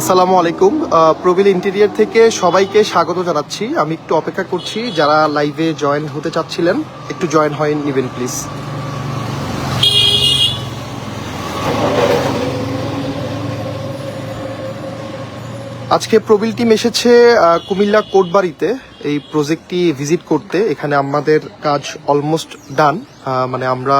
আসসালামু আলাইকুম। প্রবীল ইন্টেরিয়ার থেকে সবাইকে স্বাগত জানাচ্ছি। আমি একটু অপেক্ষা করছি, যারা লাইভে জয়েন হতে চাচ্ছিলেন, একটু জয়েন হয়ে নেবেন প্লিজ আজকে প্রবীল টিম এসেছে কুমিল্লা কোটবাড়িতে। এই প্রজেক্টটি ভিজিট করতে। এখানে আমাদের কাজ অলমোস্ট ডান মানে আমরা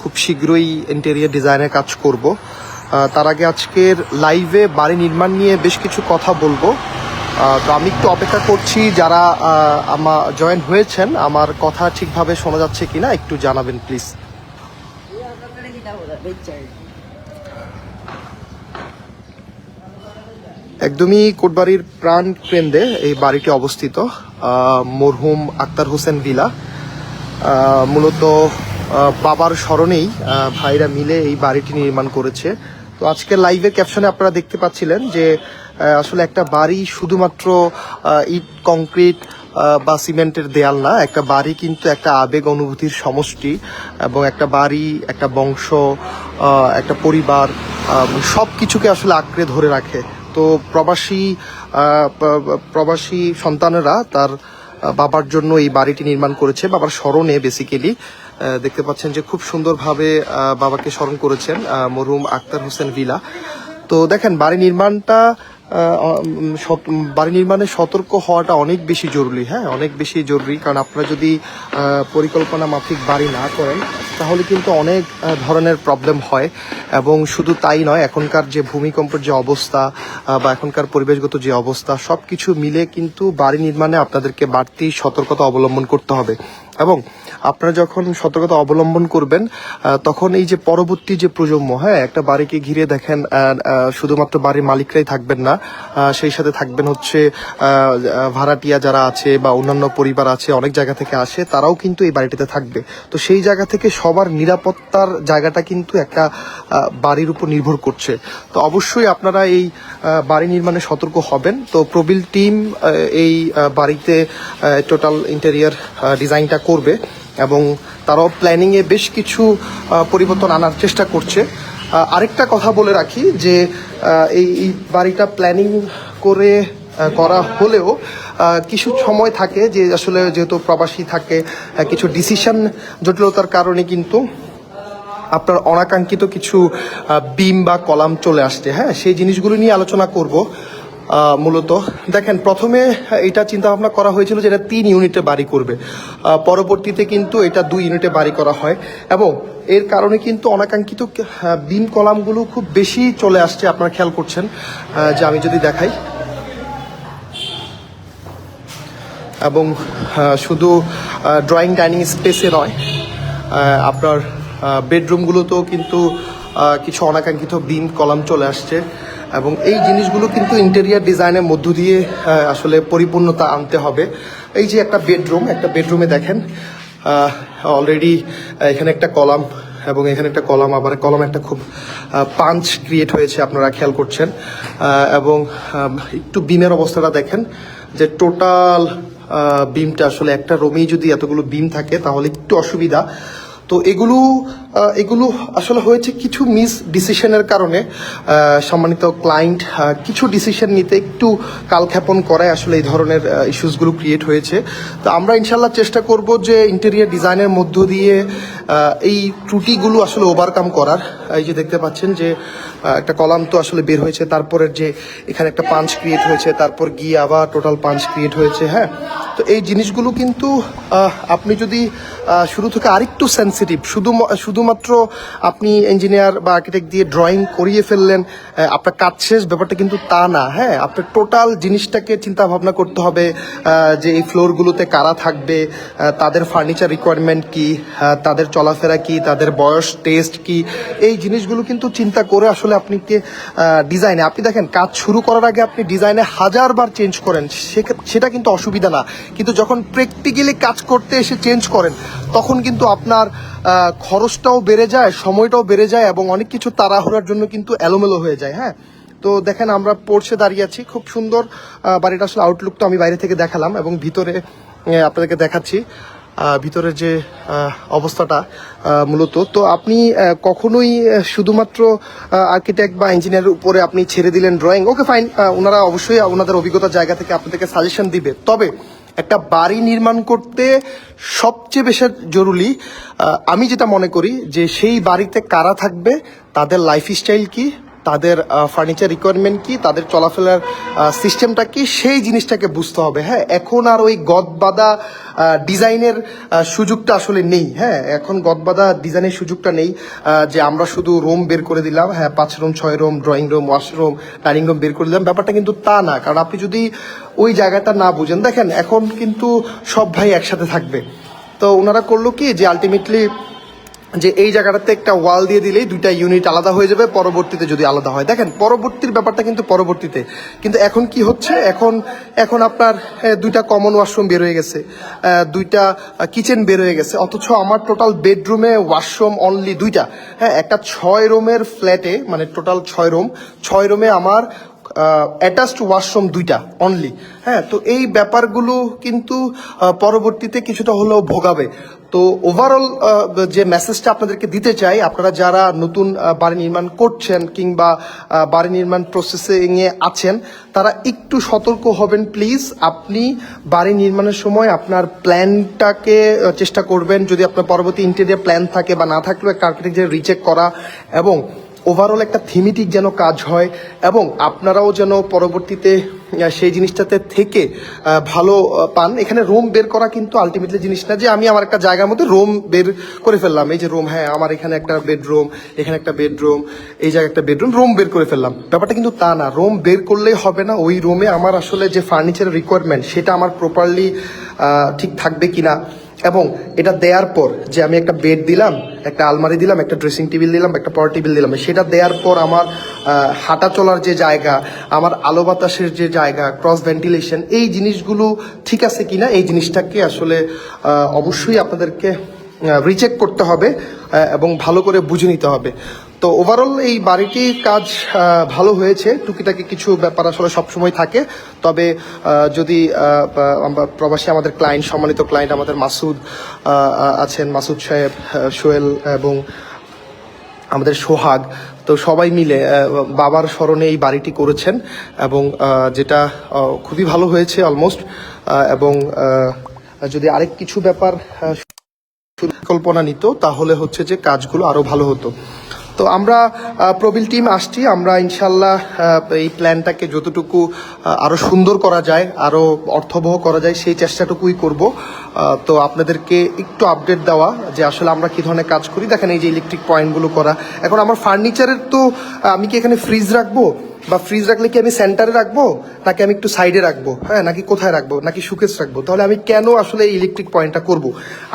খুব শীঘ্রই ইন্টেরিয়ার ডিজাইনের কাজ করব। তার আগে আজকের লাইভে বাড়ি নির্মাণ নিয়ে বেশ কিছু কথা বলব। তো আমি একটু অপেক্ষা করছি যারা আমার জয়েন হয়েছেন, আমার কথা ঠিকভাবে শোনা যাচ্ছে কিনা একটু জানাবেন প্লিজ একদমই কোটবাড়ির প্রাণ কেন্দ্রে এই বাড়িটি অবস্থিত মরহুম আক্তার হোসেন ভিলা। মূলত বাবার স্মরণেই ভাইরা মিলে এই বাড়িটি নির্মাণ করেছে। তো আজকের লাইভের ক্যাপশনে আপনারা দেখতে পাচ্ছিলেন যে আসলে একটা বাড়ি শুধুমাত্র ইট কংক্রিট বা সিমেন্টের দেয়াল না, একটা বাড়ি কিন্তু একটা আবেগ অনুভূতির সমষ্টি এবং একটা বাড়ি, একটা বংশ একটা পরিবার সব কিছুকে আসলে আঁকড়ে ধরে রাখে। তো প্রবাসী প্রবাসী সন্তানেরা তার বাবার জন্য এই বাড়িটি নির্মাণ করেছে, বাবার স্মরণে বেসিক্যালি দেখতে পাচ্ছেন যে খুব সুন্দরভাবে বাবাকে স্মরণ করেছেন মরহুম আক্তার হোসেন ভিলা। তো দেখেন, বাড়ি নির্মাণটা বাড়ি নির্মাণে সতর্ক হওয়াটা অনেক বেশি জরুরি হ্যাঁ? অনেক বেশি জরুরি। কারণ আপনারা যদি পরিকল্পনা মাফিক বাড়ি না করেন, তাহলে কিন্তু অনেক ধরনের প্রবলেম হয়। এবং শুধু তাই নয়, এখনকার যে ভূমিকম্পের যে অবস্থা বা এখনকার পরিবেশগত যে অবস্থা সব কিছু মিলে কিন্তু বাড়ি নির্মাণে আপনাদেরকে বাড়তি সতর্কতা অবলম্বন করতে হবে। এবং আপনারা যখন সতর্কতা অবলম্বন করবেন তখন এই যে পরবর্তী যে প্রজন্ম হ্যাঁ একটা বাড়িকে ঘিরে দেখেন শুধুমাত্র বাড়ির মালিকরাই থাকবেন না সেই সাথে থাকবেন হচ্ছে ভাড়াটিয়া যারা আছে বা অন্যান্য পরিবার আছে, অনেক জায়গা থেকে আসে, তারাও কিন্তু এই বাড়িটিতে থাকবে। তো সেই জায়গা থেকে সবার নিরাপত্তার জায়গাটা কিন্তু একটা বাড়ির উপর নির্ভর করছে। তো অবশ্যই আপনারা এই বাড়ি নির্মাণে সতর্ক হবেন। তো প্রবীল টিম এই বাড়িতে টোটাল ইন্টেরিয়ার ডিজাইনটা করবে এবং তারাও প্ল্যানিংয়ে বেশ কিছু পরিবর্তন আনার চেষ্টা করছে। আরেকটা কথা বলে রাখি যে এই বাড়িটা প্ল্যানিং করে করা হলেও কিছু সময় থাকে যে আসলে যেহেতু প্রবাসী থাকে কিছু ডিসিশন জটিলতার কারণে কিন্তু আপনার অনাকাঙ্ক্ষিত কিছু বিম বা কলাম চলে আসছে। হ্যাঁ সেই জিনিসগুলো নিয়ে আলোচনা করব। মূলত। দেখেন, প্রথমে এটা চিন্তা ভাবনা করা হয়েছিল যে এটা তিন ইউনিটে বাড়ি করবে। পরবর্তীতে কিন্তু এটা দুই ইউনিটে বাড়ি করা হয় এবং এর কারণে কিন্তু অনাকাঙ্ক্ষিত বিম কলামগুলো খুব বেশি চলে আসছে। আপনারা খেয়াল করছেন যে আমি যদি দেখাই। এবং শুধু ড্রয়িং ডাইনিং স্পেসে নয় আপনার বেডরুমগুলোতেও কিন্তু কিছু অনাকাঙ্ক্ষিত বিম, কলাম চলে আসছে। এবং এই জিনিসগুলো কিন্তু ইন্টেরিয়ার ডিজাইনের মধ্য দিয়ে আসলে পরিপূর্ণতা আনতে হবে। এই যে একটা বেডরুম একটা বেডরুমে দেখেন অলরেডি এখানে একটা কলাম এবং এখানে একটা কলাম, আবার কলাম একটা খুব পাঞ্চ ক্রিয়েট হয়েছে, আপনারা খেয়াল করছেন। এবং একটু বিমের অবস্থাটা দেখেন, যে টোটাল বিমটা আসলে একটা রুমেই যদি এতগুলো বিম থাকে, তাহলে একটু অসুবিধা। তো এগুলো এগুলো আসলে হয়েছে কিছু মিস ডিসিশনের কারণে সম্মানিত ক্লায়েন্ট কিছু ডিসিশন নিতে একটু কালক্ষেপণ করায় আসলে এই ধরনের ইস্যুসগুলো ক্রিয়েট হয়েছে। তো আমরা ইনশাল্লাহ চেষ্টা করব যে ইন্টেরিয়ার ডিজাইনের মধ্য দিয়ে এই ত্রুটিগুলো আসলে ওভারকাম করার। এই যে দেখতে পাচ্ছেন যে একটা কলাম তো আসলে বের হয়েছে, তারপরের যে এখানে একটা পাঞ্চ ক্রিয়েট হয়েছে, তারপর গিয়ে আবার টোটাল পাঞ্চ ক্রিয়েট হয়েছে হ্যাঁ? তো এই জিনিসগুলো কিন্তু আপনি যদি শুরু থেকে আরেকটু সেন্সিটিভ শুধু শুধু শুধুমাত্র আপনি ইঞ্জিনিয়ার বা আর্কিটেক্ট দিয়ে ড্রয়িং করিয়ে ফেললেন আপনার কাজ শেষ, ব্যাপারটা কিন্তু তা না হ্যাঁ? আপনার টোটাল জিনিসটাকে চিন্তা ভাবনা করতে হবে যে এই ফ্লোরগুলোতে কারা থাকবে তাদের ফার্নিচার রিকোয়ারমেন্ট কি তাদের চলাফেরা কি, তাদের বয়স টেস্ট কি, এই জিনিসগুলো কিন্তু চিন্তা করে আসলে আপনি ডিজাইনে আপনি দেখেন, কাজ শুরু করার আগে আপনি ডিজাইনে হাজারবার চেঞ্জ করেন সেটা কিন্তু অসুবিধা না। কিন্তু যখন প্র্যাকটিক্যালি কাজ করতে এসে চেঞ্জ করেন, তখন কিন্তু আপনার খরচটাও বেড়ে যায়, সময়টাও বেড়ে যায় এবং অনেক কিছু তাড়াহুড়ার জন্য কিন্তু এলোমেলো হয়ে যায় হ্যাঁ? তো দেখেন আমরা পড়ছে দাঁড়িয়ে আছি, খুব সুন্দর বাড়িটা আসলে আউটলুক তো আমি বাইরে থেকে দেখালাম এবং ভিতরে আপনাদেরকে দেখাচ্ছি ভিতরের যে অবস্থাটা মূলত। তো আপনি কখনোই শুধুমাত্র আর্কিটেক্ট বা ইঞ্জিনিয়ারের উপরে আপনি ছেড়ে দিলেন ড্রয়িং ওকে ফাইন ওনারা অবশ্যই ওনাদের অভিজ্ঞতার জায়গা থেকে আপনাদেরকে সাজেশন দিবে। তবে একটা বাড়ি নির্মাণ করতে সবচেয়ে বেশি জরুরি আমি যেটা মনে করি যে সেই বাড়িতে কারা থাকবে, তাদের লাইফস্টাইল কি তাদের ফার্নিচার রিকোয়ারমেন্ট কি, তাদের চলাফেরার সিস্টেমটা কি, সেই জিনিসটাকে বুঝতে হবে। হ্যাঁ এখন আর ওই গদবাদা ডিজাইনের সুযোগটা আসলে নেই। হ্যাঁ এখন গদবাদা ডিজাইনের সুযোগটা নেই যে আমরা শুধু রুম বের করে দিলাম হ্যাঁ পাঁচ রুম ছয় room drawing room washroom dining room বের করে দিলাম। ব্যাপারটা কিন্তু তা না, কারণ আপনি যদি ওই জায়গাটা না বুঝেন, দেখেন, এখন কিন্তু সব ভাই একসাথে থাকবে। তো ওনারা করল কি, যে আলটিমেটলি যে এই জায়গাটাতে একটা ওয়াল দিয়ে দিলেই দুইটা ইউনিট আলাদা হয়ে যাবে, পরবর্তীতে যদি আলাদা হয়। দেখেন, পরবর্তীর ব্যাপারটা কিন্তু পরবর্তীতে। কিন্তু এখন কি হচ্ছে? এখন এখন আপনার দুইটা কমন ওয়াশরুম বের হয়ে গেছে। দুইটা কিচেন বের হয়ে গেছে। অথচ আমার টোটাল বেডরুমে ওয়াশরুম অনলি দুইটা। হ্যাঁ একটা ছয় রুমের ফ্ল্যাটে মানে টোটাল ছয় রুম ছয় রুমে আমার অ্যাটাচড ওয়াশরুম দুইটা অনলি হ্যাঁ তো এই ব্যাপারগুলো কিন্তু পরবর্তীতে কিছুটা হলেও ভোগাবে। তো ওভারঅল যে মেসেজটা আপনাদেরকে দিতে চাই, আপনারা যারা নতুন বাড়ি নির্মাণ করছেন কিংবা বাড়ি নির্মাণ প্রসেসিং এ আছেন, তারা একটু সতর্ক হবেন প্লিজ আপনি বাড়ি নির্মাণের সময় আপনার প্ল্যানটাকে চেষ্টা করবেন। যদি আপনার পরবর্তী ইন্টেরিয়ার প্ল্যান থাকে বা না থাকলেও একটা রিচেক করা এবং ওভারঅল একটা থিমেটিক যেন কাজ হয় এবং আপনারাও যেন পরবর্তীতে সেই জিনিসটাতে থেকে ভালো পান। এখানে রোম বের করা কিন্তু আলটিমেটলি জিনিস না যে আমি আমার একটা জায়গার মধ্যে রোম বের করে ফেললাম। এই যে রোম হ্যাঁ আমার এখানে একটা বেডরুম এখানে একটা বেডরুম এই জায়গায় একটা বেডরুম রোম বের করে ফেললাম। ব্যাপারটা কিন্তু তা না। রোম বের করলেই হবে না। ওই রোমে আমার আসলে যে ফার্নিচারের রিকোয়ারমেন্ট সেটা আমার প্রপারলি ঠিক থাকবে কিনা এবং এটা দেওয়ার পর যে আমি একটা বেড দিলাম, একটা আলমারি দিলাম, একটা ড্রেসিং টেবিল দিলাম, একটা পাওয়ার টেবিল দিলাম, সেটা দেওয়ার পর আমার হাঁটা চলার যে জায়গা, আমার আলো বাতাসের যে জায়গা ক্রস ভেন্টিলেশন এই জিনিসগুলো ঠিক আছে কিনা, এই জিনিসটাকে আসলে অবশ্যই আপনাদেরকে রিচেক করতে হবে এবং ভালো করে বুঝে নিতে হবে। তো ওভারঅল এই বাড়িটির কাজ ভালো হয়েছে। টুকিটাকি কিছু ব্যাপার আসলে সবসময় থাকে। তবে যদি প্রবাসী আমাদের ক্লায়েন্ট সম্মানিত ক্লায়েন্ট আমাদের মাসুদ আছেন, মাসুদ সাহেব সোহেল এবং আমাদের সোহাগ, তো সবাই মিলে বাবার স্মরণে এই বাড়িটি করেছেন এবং যেটা খুবই ভালো হয়েছে অলমোস্ট এবং যদি আরেক কিছু ব্যাপার পরিকল্পনা নিত, তাহলে হচ্ছে যে কাজগুলো আরও ভালো হতো। তো আমরা প্রবীল টিম আসছি। আমরা ইনশাল্লাহ এই প্ল্যানটাকে যতটুকু আরও সুন্দর করা যায় আরও অর্থবহ করা যায়, সেই চেষ্টাটুকুই করব। তো আপনাদেরকে একটু আপডেট দেওয়া যে আসলে আমরা কি ধরনের কাজ করি। দেখেন এই যে ইলেকট্রিক পয়েন্টগুলো করা। এখন আমার ফার্নিচারের তো আমি কি এখানে ফ্রিজ রাখব? বা ফ্রিজ রাখলে কি আমি সেন্টারে রাখব? নাকি আমি একটু সাইডে রাখব? হ্যাঁ নাকি কোথায় রাখব? নাকি সুকেস রাখব? তাহলে আমি কেন আসলে ইলেকট্রিক পয়েন্টটা করব?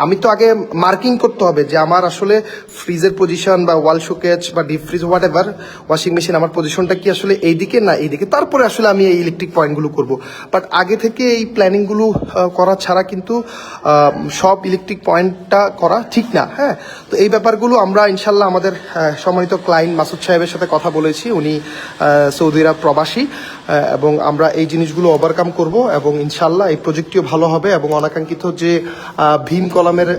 আমি তো আগে মার্কিং করতে হবে যে আমার আসলে ফ্রিজের পজিশন বা ওয়াল শোকেজ বা deep fridge whatever washing machine আমার পজিশনটা কি আসলে এইদিকে? না, এইদিকে। তারপরে আসলে আমি এই ইলেকট্রিক পয়েন্টগুলো করব। বাট আগে থেকে এই প্ল্যানিংগুলো করা ছাড়া কিন্তু সব ইলেকট্রিক পয়েন্টটা করা ঠিক না। হ্যাঁ তো এই ব্যাপারগুলো আমরা ইনশাল্লাহ আমাদের সম্মানিত ক্লায়েন্ট মাসুদ সাহেবের সাথে কথা বলেছি। উনি আহ, সৌদি আরব প্রবাসী এবং আমরা এই জিনিসগুলো ওভারকাম করব এবং ইনশাল্লাহ এই প্রজেক্টটিও ভালো হবে এবং অনাকাঙ্ক্ষিত যে ভীম কলামের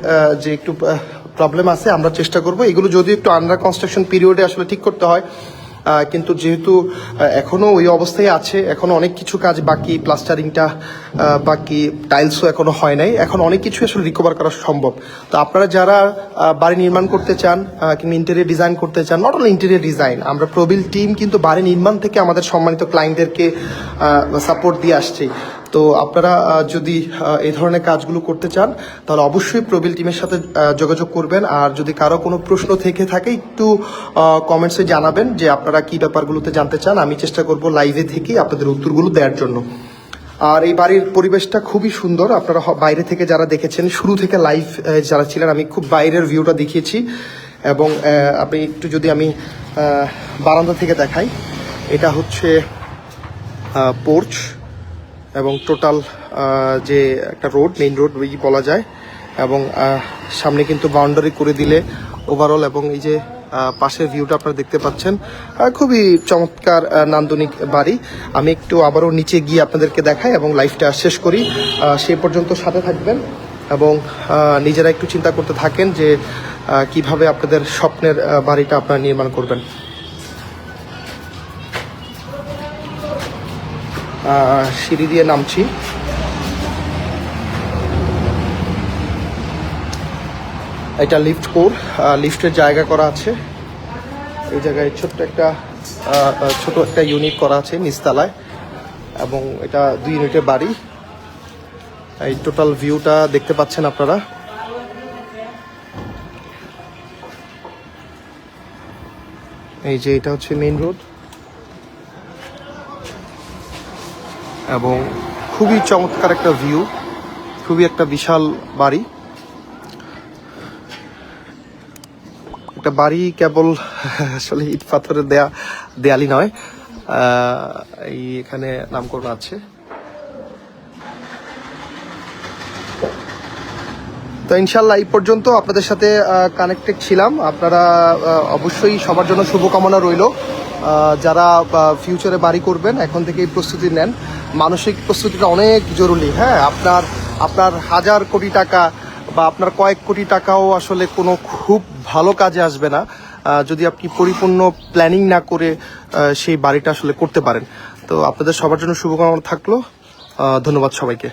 যে একটু প্রবলেম আছে আমরা চেষ্টা করব। এগুলো যদি একটু আন্ডার কনস্ট্রাকশন পিরিয়ডে আসলে ঠিক করতে হয় কিন্তু যেহেতু এখনও ওই অবস্থায় আছে এখনও অনেক কিছু কাজ বাকি প্লাস্টারিংটা বাকি টাইলসও এখনও হয় নাই। এখন অনেক কিছু আসলে রিকভার করা সম্ভব। তো আপনারা যারা বাড়ি নির্মাণ করতে চান কিংবা ইন্টেরিয়ার ডিজাইন করতে চান নট অনলি ইন্টেরিয়ার ডিজাইন আমরা প্রবীল টিম কিন্তু বাড়ি নির্মাণ থেকে আমাদের সম্মানিত ক্লায়েন্টদেরকে সাপোর্ট দিয়ে আসছি। তো আপনারা যদি এই ধরনের কাজগুলো করতে চান, তাহলে অবশ্যই প্রবীল টিমের সাথে যোগাযোগ করবেন। আর যদি কারও কোনো প্রশ্ন থেকে থাকে, একটু কমেন্টসে জানাবেন যে আপনারা কি ব্যাপারগুলোতে জানতে চান। আমি চেষ্টা করব লাইভে থেকে আপনাদের উত্তরগুলো দেওয়ার জন্য। আর এই বাড়ির পরিবেশটা খুবই সুন্দর। আপনারা বাইরে থেকে যারা দেখেছেন, শুরু থেকে লাইভ যারা ছিলেন, আমি খুব বাইরের ভিউটা দেখিয়েছি। এবং আপনি একটু যদি আমি বারান্দা থেকে দেখাই, এটা হচ্ছে পোর্চ এবং টোটাল যে একটা রোড মেইন রোড বলা যায়। এবং সামনে কিন্তু বাউন্ডারি করে দিলে ওভারঅল এবং এই যে পাশের ভিউটা আপনারা দেখতে পাচ্ছেন খুবই চমৎকার নান্দনিক বাড়ি। আমি একটু আবারও নিচে গিয়ে আপনাদেরকে দেখাই এবং লাইফটা শেষ করি। সে পর্যন্ত সাথে থাকবেন এবং নিজেরা একটু চিন্তা করতে থাকেন যে কীভাবে আপনাদের স্বপ্নের বাড়িটা আপনারা নির্মাণ করবেন। সিঁড়ি দিয়ে নামছি। এটা লিফট কোর লিফটের জায়গা করা আছে। এই জায়গায় ছোট্ট একটা ছোট একটা ইউনিট করা আছে নিচতলায়। এবং এটা দুই ইউনিটের বাড়ি। এই টোটাল ভিউটা দেখতে পাচ্ছেন আপনারা। এই যে এটা হচ্ছে মেইন রোড এবং খুবই চমৎকার একটা ভিউ খুবই একটা বিশাল বাড়ি। একটা বাড়ি কেবল আসলে ইট পাথরের দেয়া, দেয়ালি নয় এই এখানে নামকরণ আছে। তো ইনশাল্লাহ এই পর্যন্ত আপনাদের সাথে কানেক্টেড ছিলাম। আপনারা অবশ্যই সবার জন্য শুভকামনা রইল। যারা ফিউচারে বাড়ি করবেন, এখন থেকেই প্রস্তুতি নেন। মানসিক প্রস্তুতিটা অনেক জরুরি হ্যাঁ? আপনার আপনার হাজার কোটি টাকা বা আপনার কয়েক কোটি টাকাও আসলে কোনো খুব ভালো কাজে আসবে না যদি আপনি পরিপূর্ণ প্ল্যানিং না করে সেই বাড়িটা আসলে করতে পারেন। তো আপনাদের সবার জন্য শুভকামনা থাকল। ধন্যবাদ সবাইকে।